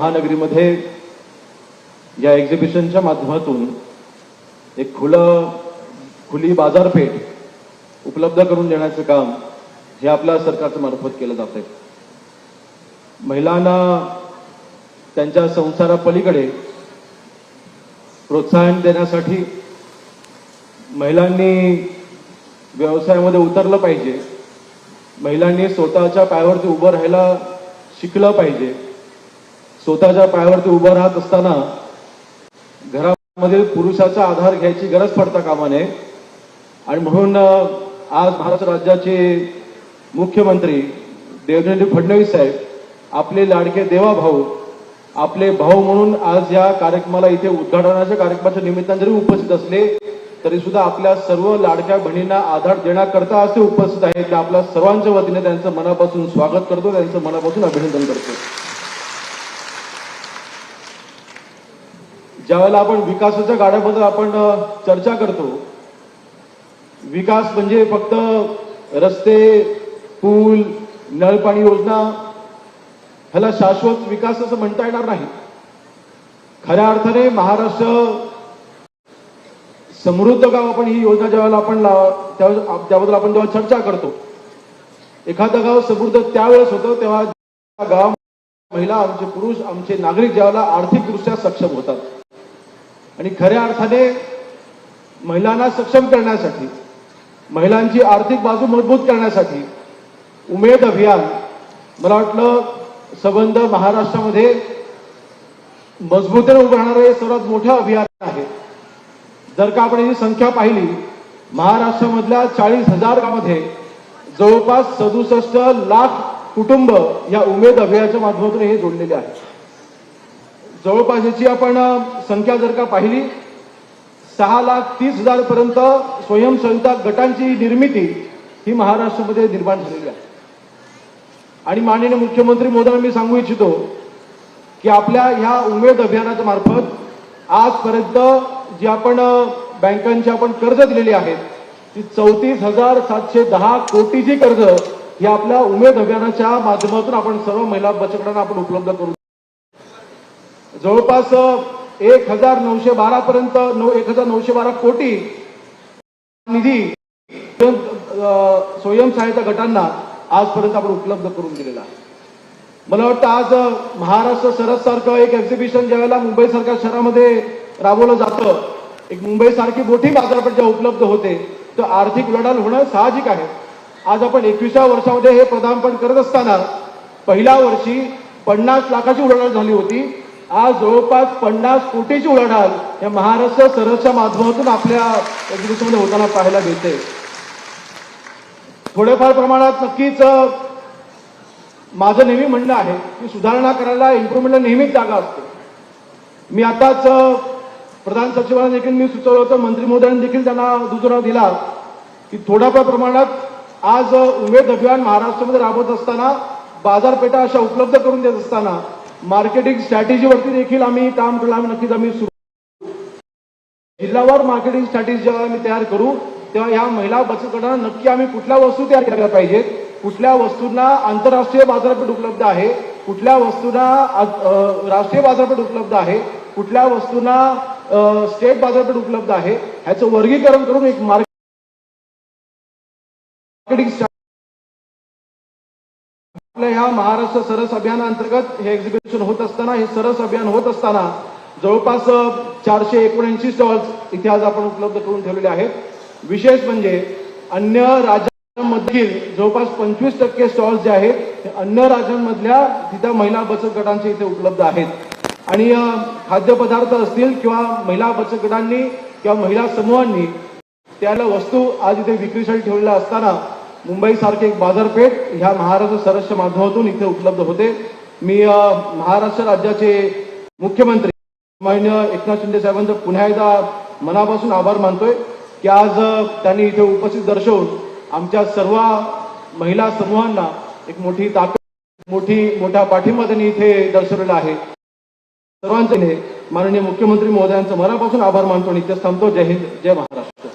महानगरीमध्ये या एक्झिबिशनच्या माध्यमातून एक खुलं खुली बाजारपेठ उपलब्ध करून देण्याचं काम हे आपल्या सरकारच्या मार्फत केलं जात आहे. महिलांना त्यांच्या संसारापलीकडे प्रोत्साहन देण्यासाठी महिलांनी व्यवसायामध्ये उतरलं पाहिजे. महिलांनी स्वतःच्या पायावरती उभं राहायला शिकलं पाहिजे. स्वतःच्या पायावरती उभं राहत असताना घरामध्ये पुरुषाचा आधार घ्यायची गरज पडता कामा नये आणि म्हणून आज महाराष्ट्र राज्याचे मुख्यमंत्री देवेंद्र फडणवीस साहेब आपले लाडके देवा भाऊ आपले भाऊ म्हणून आज या कार्यक्रमाला इथे उद्घाटनाच्या कार्यक्रमाच्या निमित्ताने जरी उपस्थित असले तरी सुद्धा आपल्या सर्व लाडक्या बहिणींना आधार देण्याकरता असे उपस्थित आहेत. ते आपल्या सर्वांच्या वतीने त्यांचं मनापासून स्वागत करतो त्यांचं मनापासून अभिनंदन करतो. ज्यावेळेला आपण विकासाच्या गाड्याबद्दल आपण चर्चा करतो विकास म्हणजे फक्त रस्ते पूल नळपाणी योजना ह्याला शाश्वत विकास असं म्हणता येणार नाही. खऱ्या अर्थाने महाराष्ट्र समृद्ध गाव आपण ही योजना ज्यावेळेला आपण त्याबद्दल आपण जेव्हा चर्चा करतो एखादं गाव समृद्ध त्यावेळेस होतं तेव्हा गाव महिला आमचे पुरुष आमचे नागरिक ज्यावेळेला आर्थिकदृष्ट्या सक्षम होतात. आणि खऱ्या अर्थाने महिलांना सक्षम करण्यासाठी महिलांची आर्थिक बाजू मजबूत करण्यासाठी उमेद अभियान मला वाटलं संबंध महाराष्ट्रामध्ये मजबूतीने उभारणारं हे सर्वात मोठं अभियान आहे. जर का आपण ही संख्या पाहिली महाराष्ट्रामधल्या चाळीस हजार गावामध्ये जवळपास सदुसष्ट लाख कुटुंब या उमेद अभियानाच्या माध्यमातून हे जोडलेले आहे जवळपास याची आपण संख्या जर का पाहिली सहा लाख तीस हजार पर्यंत गटांची निर्मिती ही महाराष्ट्रामध्ये निर्माण झालेली आहे. आणि माननीय मुख्यमंत्री मोदींना मी सांगू इच्छितो की आपल्या ह्या उमेद अभियानाच्या मार्फत आजपर्यंत जी आपण बँकांची आपण कर्ज दिलेली आहेत ती चौतीस हजार सातशे दहा कोटीची कर्ज ही आपल्या उमेद अभियानाच्या माध्यमातून आपण सर्व महिला बचत आपण उपलब्ध करू जवळपास एक हजार नऊशे बारा पर्यंत नऊ एक हजार नऊशे बारा कोटी निधी स्वयं सहायता गटांना आजपर्यंत आपण उपलब्ध करून दिलेला मला वाटतं आज महाराष्ट्र सरस सारखं एक एक्झिबिशन ज्यावेळेला मुंबई सारख्या शहरामध्ये राबवलं जातं एक मुंबई सारखी मोठी बाजारपेठ जेव्हा उपलब्ध होते तर आर्थिक उलाढाल होणं साहजिक आहे. आज आपण एकवीसव्या वर्षामध्ये हे पदार्पण करत असताना पहिल्या वर्षी पन्नास लाखाची उलाढाल झाली होती. आज जवळपास पन्नास कोटीची उलाढाल या महाराष्ट्र सरसच्या माध्यमातून आपल्या एक्झिबिशनमध्ये होताना पाहायला मिळते. थोड्याफार प्रमाणात नक्कीच माझं नेहमी म्हणणं आहे की सुधारणा करायला इम्प्रुव्हमेंटला नेहमीच जागा असते. मी आताच प्रधान सचिवांना देखील मी सुचवलं होतं मंत्री महोदयांनी देखील त्यांना दुजोरा दिला की थोड्याफार प्रमाणात आज उमेद अभियान महाराष्ट्रामध्ये राबवत असताना बाजारपेठा अशा उपलब्ध करून देत असताना मार्केटिंग स्ट्रॅटेजीवरती देखील आम्ही काम केलं आम्ही नक्कीच आम्ही सुरू जिल्हावार मार्केटिंग स्ट्रॅटेजी जेव्हा आम्ही तयार करू तेव्हा या महिला बचत गटांना नक्की आम्ही कुठल्या वस्तू तयार केल्या पाहिजेत? कुठल्या वस्तूंना आंतरराष्ट्रीय बाजारपेठ उपलब्ध आहे? कुठल्या वस्तूंना राष्ट्रीय बाजारपेठ उपलब्ध आहे? कुठल्या वस्तूंना स्टेट बाजारपेठ उपलब्ध आहे? ह्याचं वर्गीकरण करून एक मार्केटिंग आपल्या ह्या महाराष्ट्र सरस अभियानाअंतर्गत हे एक्झिबिशन होत असताना हे सरस अभियान होत असताना जवळपास चारशे एकोणऐंशी स्टॉल्स इथे आज आपण उपलब्ध करून ठेवलेले आहेत. विशेष म्हणजे अन्य राज्यांमधील जवळपास पंचवीस टक्के स्टॉल्स जे आहेत ते अन्य राज्यांमधल्या तिथं महिला बचत गटांचे इथे उपलब्ध आहेत. आणि खाद्यपदार्थ असतील किंवा महिला बचत गटांनी किंवा महिला समूहांनी त्याला वस्तू आज इथे विक्रीसाठी ठेवलेल्या असताना मुंबई सारखे एक बाजारपेठ ह्या महाराष्ट्र सरसच्या माध्यमातून इथे उपलब्ध होते. मी महाराष्ट्र राज्याचे मुख्यमंत्री मान्य एकनाथ शिंदे साहेबांचं पुन्हा एकदा मनापासून आभार मानतोय की आज त्यांनी इथे उपस्थित दर्शवून आमच्या सर्व महिला समूहांना एक मोठी ताकद मोठी मोठ्या पाठिंबा त्यांनी इथे दर्शवलेला आहे. सर्वांचे माननीय मुख्यमंत्री महोदयांचं मनापासून आभार मानतो आणि इथेच थांबतो. जय हिंद जय महाराष्ट्र.